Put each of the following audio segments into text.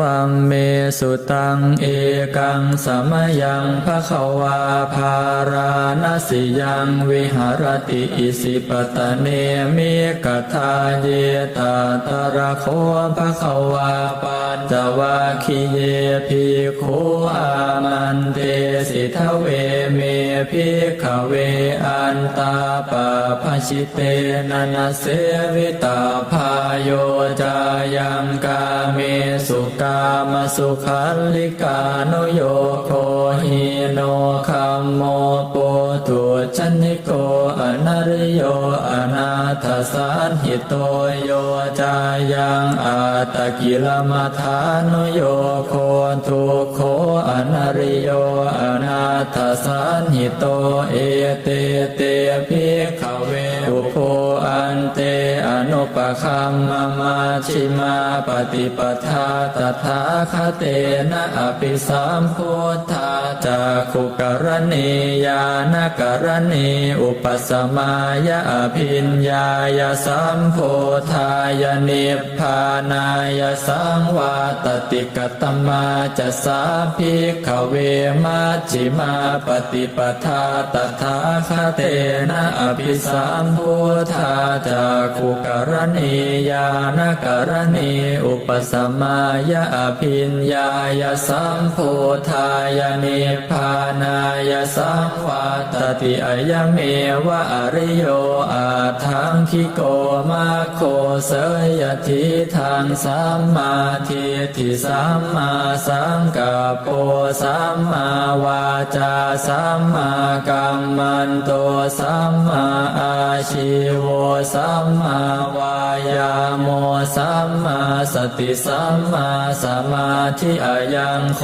วัมเมสุตังเอกังสมยังภะคะวาภาราณสิยังวิหารติอิสิปตะเนมิกทาเยตาตระโคภะคะวาปัญจวัคคิเยภิกขุอามันเตสิทเวเมภิขเวอันตาปะภชิเตนันเสวิตาพายโยจายังกาเมสุกามสุขันลิกานุโยโคหิโนคัมโมปุตุชนิโกอนาริโยอนาถสันหิโตโยจายังอาตกิลมัฐานุโยโคทุโคอนาริโยอนาถสันหิโตเอเตเตภิขเวอุโพอันเตอนุปคัมมามาชิมาปฏิปทาตถาคเตนะอภิสัมพุทธาจากขุกรณียานกรณีอุปสมายาอภิญญายสัมโพธายนิพพานายสังวาตติกตมาจะสาภิกขเวมัชิมาปฏิปทาตถาคเตนะอภิสัมพุทธาจากขุกรณียานกรณีอุปสมายาอภิญญายสัมโพธายนิพพานายสังวาตติอายเมวะอริโยอาทังคิโกมาโคเสยทิทางสัมมาทิฏฐิสัมมาสังกัปโปสัมมาวาจาสัมมากัมมันโตสัมมาอาชิวสัมมาวายาโมสัมมาสติสัมมาสมาธิอายังโค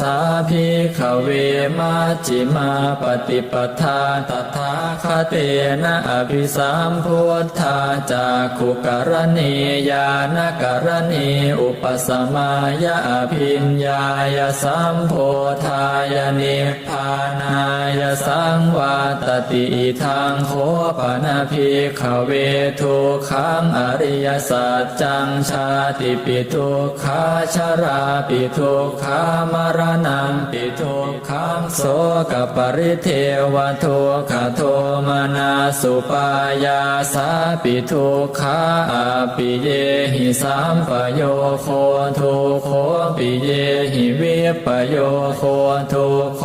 สาภิกขเวมัจจิมาปฏิปทาตถาคเตนะอภิสัมพุทธาจากขุกรณียานกรณีอุปสมายาอภิญญายสัมโพธายนิพพานายสังวาตติทางโคปนาภิกขเวทุขังอริยสัจจังชาติปิทุกขาชาราปิทุกขามรณังปิทุกขังโสกปริเทวทุกขโทมนาสุปายาสาปิทุกขาอปิเยหิสัมปโยโคทุโคปิเยหิวิปโยโคทุโค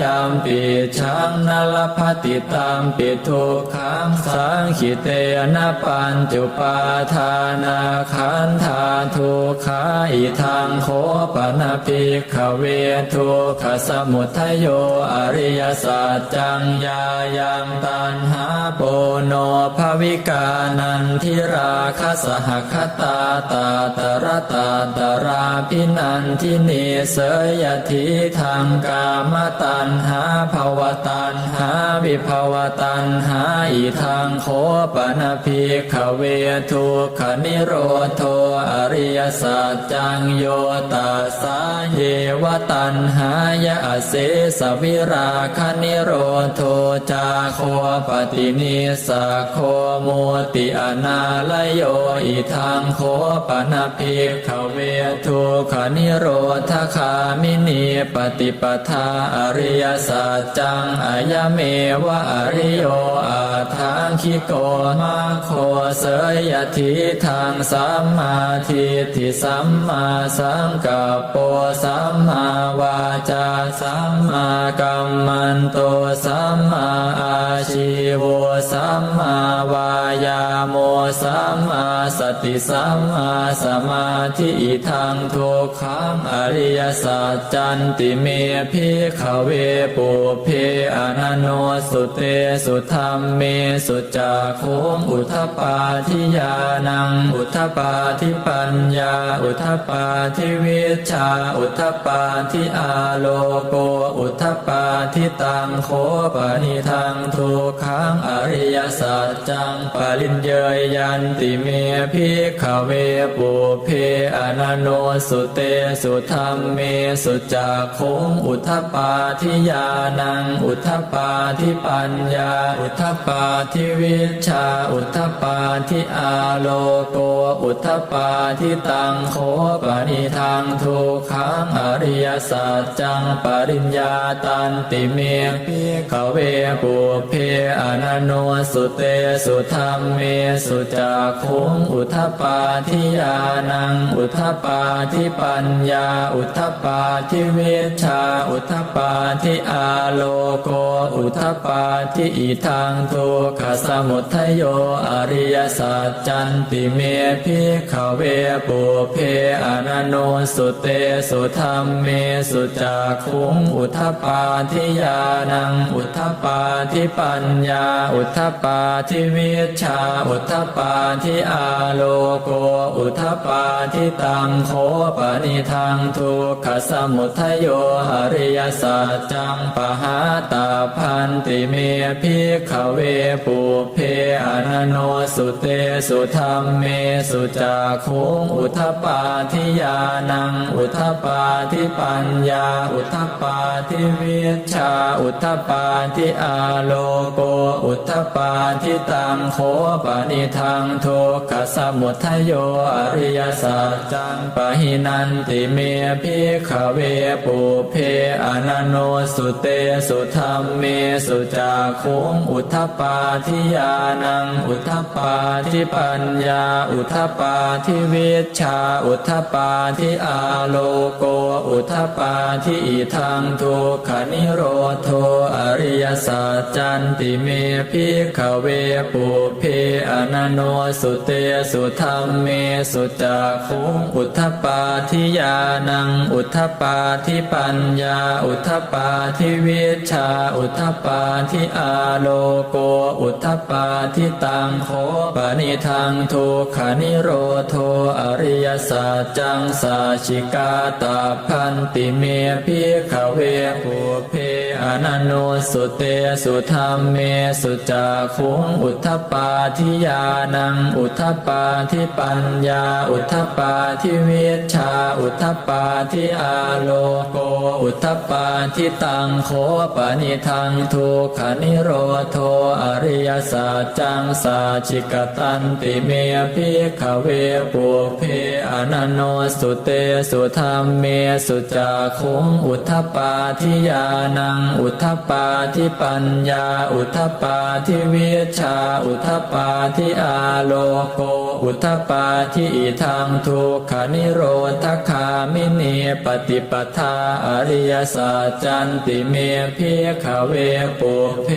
ยามปิชังนลภติตามปิทุกขังสังขิเตนะปัญจุปาทานาขันธาทุกขาอิทังโคปนาภิกขเวทุขสมุทัยโยอริยสัจจังยายังตันหาโปโนภวิกานันทิราคสหคตาตาตระตาตราพินันทิเนเสยทิทางกามตันหาภวตันหาวิภวตันหาอิทางโคปนาภิกขเวทุขนิโรโทอริยสัจจังโยตัสสาเยวตันหายะเสสวิราคนิโรโทจาโคปฏินิสโคโมติอนาลโยอิทางโคปนาภิกขเวทุขนิโรธคามินีปฏิปทาอริยสัจจังอายเมวะอริโยอาทางคิโกมาโคเสยทิทางสัมมาทิฏฐิสัมมาสังกัปโปสัมมาวาจาสัมมากัมมันโตสัมมาอาชิวสัมมาวายาโมสัมมาสติสัมมาสมาธิทังทุกขังอริยสัจจันติเมพิขเวปุเพอนันโนสุเตสุธรรมเมสุจาโคงอุทปาทิยานัง อุทปาทิปัญญา อุทปาทิวิชาอุทปาทิอาโลโกอุทปาทิตังโคปนิทังทุกขังอริยสัจจังปริญเยยยันติเมพิขเวปุเพอนันโนสุเตสุธรรมเมสุจักคงอุทธปาทิยานังอุทธปาทิปัญญา อุทธปาทิวิชชาอุทธปาทิอาโลโกอุทธปาทิตังโคปนิทังทุกขังอริยสัจจังปริญญาตันติเมพิกขเวปุเพอนันโนสุเตสุธรรมเมสุจักคงอุทธปาทิยานัง อุทธปาทิปัญญา อุทธปาทิเวชา อุทธปาทิอาโลโก อุทธปาทิอิทังทุกขสมุทัยโยอริยสัจจันติเมพิกขเวปุเพอนันโนสุเตสุธรรมเมสุจักขุงอุทปาทิยานัง อุทปาทิปัญญา อุทปาทิวิชา อุทปาทิอาโลโก อุทปาทิตังโคปนิทังทุกขสมุทโยอริยสัจจังปหาตาพันติเมพิขเวปุเพอนโนสุเตสุธรรมเมสุจักขุงอุทปาทิยานัง อุทธปาทิปัญญา อุทธปาทิวิชา อุทธปาทิอาโลโก อุทธปาทิตังโคปนิทังโทกสมุทัยโยอริยสัจจังปะหินันติเมพิขเวปุเพอนันโนสุเตสุธรรมเมสุจักขุงอุทธปาทิยานัง อุทธปาทิปัญญา อุทธปาทิวิชชาอุทธปาทิอาโลโกอุทธปาทิอิทังทุกขนิโรโทอริยสัจจันติเมพิขเวปุเพอนันโนสุเตสุธรรมเมสุจักขุอุทธปาทิยานังอุทธปาทิปัญญาอุทธปาทิวิชชาอุทธปาทิอาโลโกอุทธปาทิตังโคปนิทังทุกขนิโรโทอริยสัจจังสาชิกาตาพันติเมพิขเวภูเพอนันโนสุเตสุธรรมเมสุจาคุงอุทธปาทิยานังอุทธปาทิปัญญา อุทธปาทิเวชชาอุทธปาทิอาโลโก อุทธปาทิตังโคปนิทังทุกขนิโรโทอริยสัจจังสาชิกตันติเมพิขเวปุเพอนันโนสุเตสุธรรมเมสุจักขุงอุทธปาทิยานัง อุทธปาทิปัญญา อุทธปาทิวิชา อุทธปาทิอาโลโก อุทธปาทิอิทังทุกขนิโรธคามิเนปฏิปทาอริยสัจจันติเมพิขเวปุเพ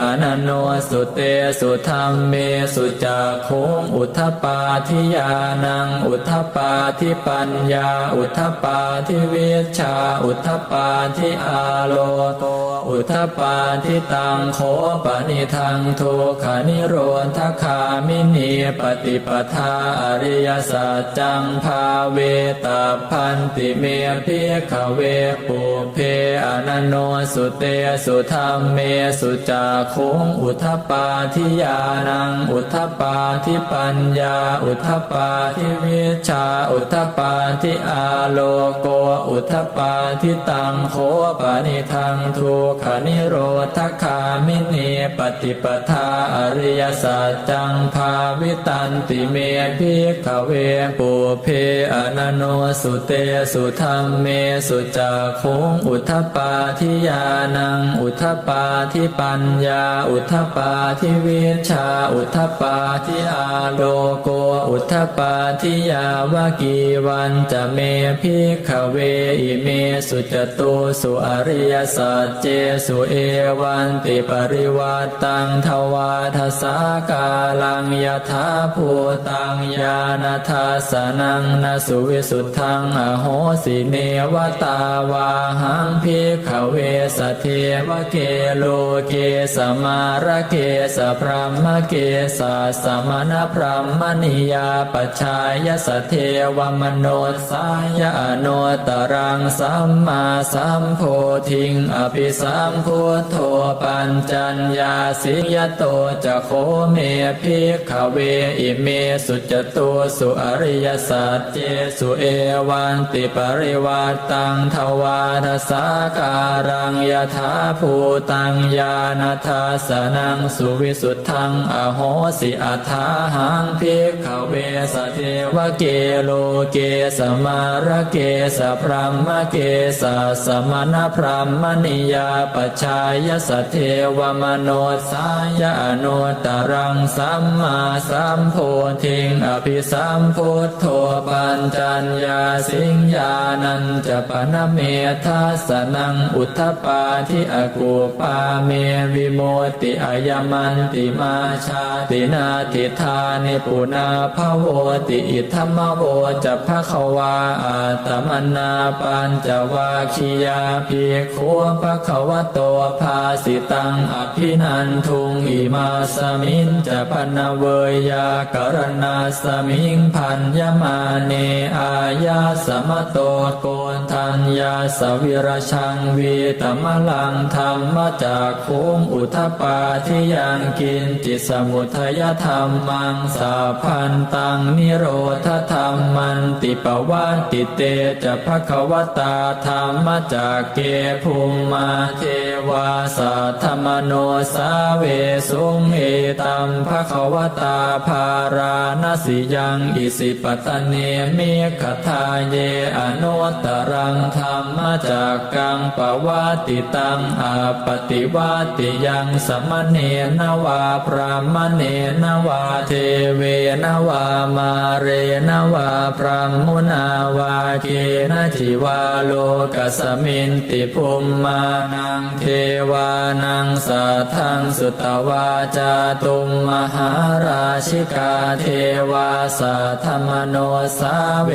อนันโนสุเตสุธรรมเมสุจักโคงอุทปาทิยานังอุทปาทิปัญญาอุทธปาทิวิชาอุทธปาทิอาโลโกอุทธปาทิตังโคปนิทังทุกขานิโรธคามินีปฏิปทาอริยสัจจังภาเวตาพันติเมพิขเวปุเพอนันโนสุเตสุธรรมเมสุจักุงอุทธปาทิยานังอุทธปาทิปัญญา อุทธปาทิวิชชาอุทธปาทิอาโลโกอุทธปาทิตังโคปานิทังทุกขนิโรธคามินีปฏิปทาอริยสัจจังภาวิตันติเมพิกขเวปุเพอนันโนสุเตสุธรรมเมสุจักขุงอุทธปาทิยานังอุทธปาทิปัญญา อุทธปาทิวิชา อุทธปาทิอาโลโก อุทธปาทิยาวากีววันจะเมพิขเวอิเมสุจตุสุอริยสัจเจสุเอวันติปริวัตตังทวาทสากาลังยถาภูตังญาณทัสนังนสุวิสุทธังอโหสิเนวตาวาหังพิขเวสเทวเกโลเกสมาระเกสพรหมเกสสมณพรหมนิยาปชายสเทวมโนสายะโนตรังสัมมาสัมโพธิงอภิสัมพุทโธปัญจัญญาสิยโตจะโคเมพิกขเวอิเมสุจตุสุอริยสัจเจสุเอวันติปริวัตตังทวาทสาการังยถาภูตังญาณทัสนังสุวิสุทธังอโหสิอัฏฐาหังพิกขเวสเทวเกโลเกสมาระเกสพรหมเกสสมณพรหมนิยาปชายสเทวมโนสายะโนตรังสัมมาสัมโพธิงอภิสัมพุทโธปัญจัญญาสิงญานันจะปนเมทัสนังอุทธปาทิอกูปาเมวิโมติอายมันติมาชาตินาทิธานิปุนาภโวติอิธรรมโวจะภควาอาตมนาปัญจวาคิยาภิกขุภควโตภาสิตังอภินันทุงอิมาสมินจะพนเวยยากรณาสมิงพันยมาเนอายาสมโตโกนทัญญาสวิรชังวีตมลังธรรมจากคุงอุทปาทิยังกินจิตสมุทยธรรมังสาพันตังนิโรธธรรมันติปวัตติเตจะภควตาธรรมจากเกภูมิมาเทวาสัทธมโนสาเวสุงเอตัมภควตาภาราณสิยังอิสิปตเนมิขทาเยอนุตตรังธรรมจากกังปวัติตังอาปฏิวัติยังสมณเณนวาพรามเณนวาเทเวนวามาเรนวาพรหมุนาวาเกนทิวาโลกสมินติภุมมานังเทวานังสัทธังสุตวาจาตุมมหาราชิกาเทวาสัทธมโนสาเว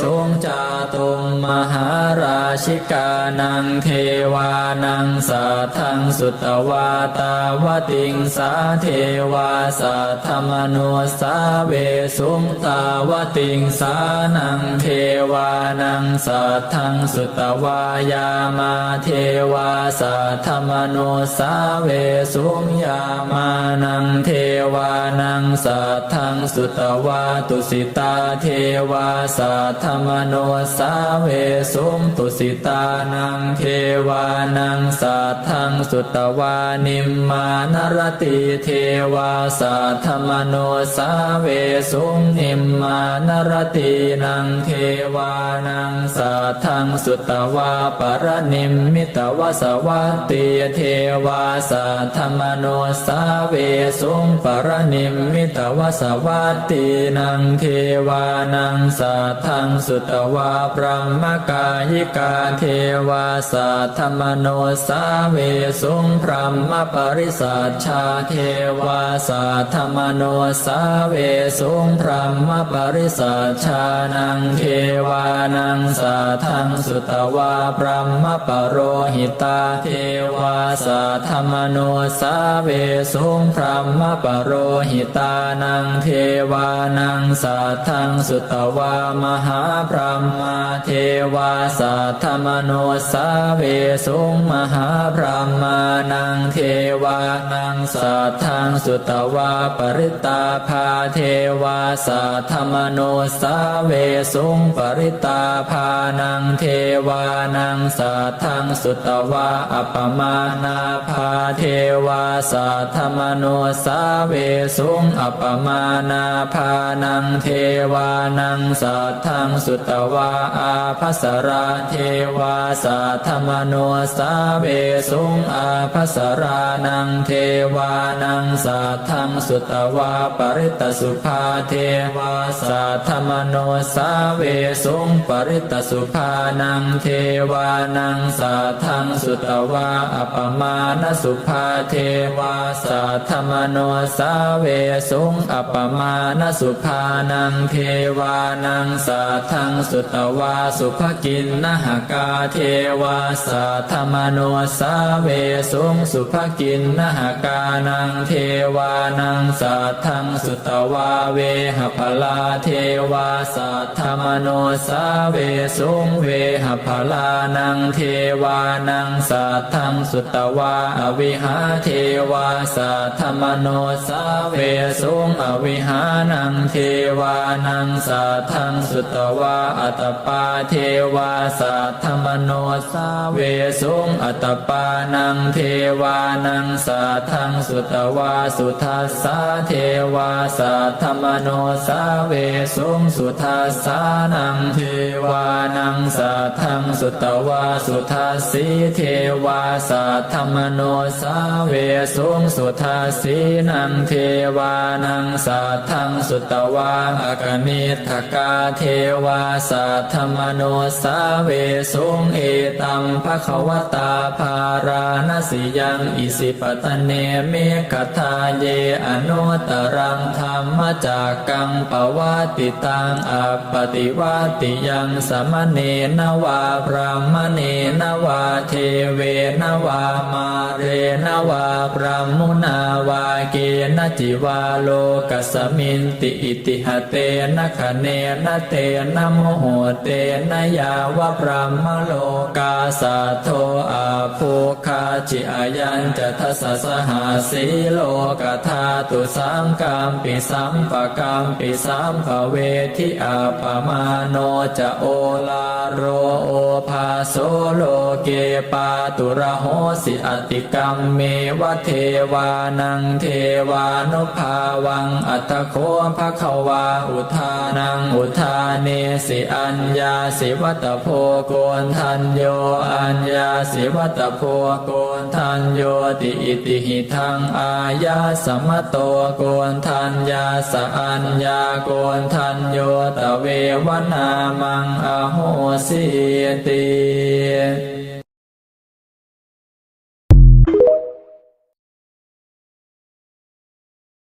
สุงจาตุมมหาราชิกานังเทวานังสัทธังสุตวาตาวติงสาเทวาสัทธมโนสาเวสุงตาวติงสานังเทวานังสัทธังสุตวายามาเทวาสัทธมโนสาเวสุงยามานังเทวานังสัทธังสุตวาตุสิตาเทวาสัทธมโนสาเวสุงตุสิตานังเทวานังสัทธังสุตวานิมมานรติเทวาสัทธมโนสาเวสุงนิมมานรตินังเทวานังสัทธังสุตตวาปรนิมมิตวสวัตติเทวาสัทธมโนสาเวสุงปรนิมมิตวสวัตตินังเทวานังสัทธังสุตตวาพรหมกายิกาเทวาสัทธมโนสาเวสุงพรหมปริสัชชาเทวาสัทธมโนสาเวสุงพรหมปริสัชชานังเทวานังสัทธังสุตวาพรหมปโรหิตาเทวาสัทธมโนสาเวสุงพรหมปโรหิตานังเทวานังสัทธังสุตวามหาพรหมาเทวาสัทธมโนสาเวสุงมหาพรหมานังเทวานังสัทธังสุตวาปริตาภาเทวาสัทธมโนสาเวสุงปริตาภานังเทวานังสัทธังสุตวาอัปมานาภาเทวาสัทธมโนสาเวสุงอัปมานาภานังเทวานังสัทธังสุตวาอาภัสราเทวาสัทธมโนสาเวสุงอาภัสรานังเทวานังสัทธังสุตวาปริตตสุภาเทวาสัทธมโนสสาเวสุงปริตสุภานังเทวานังสัทธังสุตวาอปมาณสุภาเทวาสัทธมโนสาเวสุงอปมาณสุภานังเทวานังสัทธังสุตวาสุภกินนหกาเทวาสัทธมโนสาเวสุงสุภกินนหกานังเทวานังสัทธังสุตวาเวหพลาเทวาสัธรรมโนสาเวสุงเวหพลานังเทวานังสัทธังสุตวาอวิหาเทวาสัทมโนสาเวสุงอวิหานังเทวานังสัทธังสุตวาอัตปาเทวาสัทมโนสาเวสุงอัตปานังเทวานังสัทธังสุตวาสุทัสสาเทวาสัทมโนสาเวสุงสุทัสสานังเทวานังสัทธังสุตวาสุทัสสีเทวาสัทธรรมโนสาเวสุงสุทัสสีนังเทวานังสัทธังสุตวาอกนิทกาเทวาสัทธรรมโนสาเวสุงเอตัมภควตาภาราณสิยังอิสิปตเนเมกทาเยอนุตรังธรรมจากกังปวัติตังอปฏิวัติยังสมเนนวาพระมเนนวาเทเวนวามาเรนวาพระมุนาวาเกนจิวาโลกสมินติอิติหเตนะคะเนนะเตนะโมโหเตนะยาวะพระมโลกาสาโทอาภูคาจิอายัญจะทัสสะหาสีโลกธาตุสังกามปิสัมปะกามปิสัมภเวทิอาปมาโนจะโอลาโรโอภาโสโลเกปาตุระโหสิอติกรรมเมวะเทวานังเทวานุภาวังอัตโคภะควาอุทานังอุทาเนสิอัญญาสิวัตโพโกนทันโยอัญญาสิวัตโพโกนทันโยติอิติหิทังอายาสมโตโกนทันยาสอัญญาโกนทันโยตะเววนามังอโหสิติ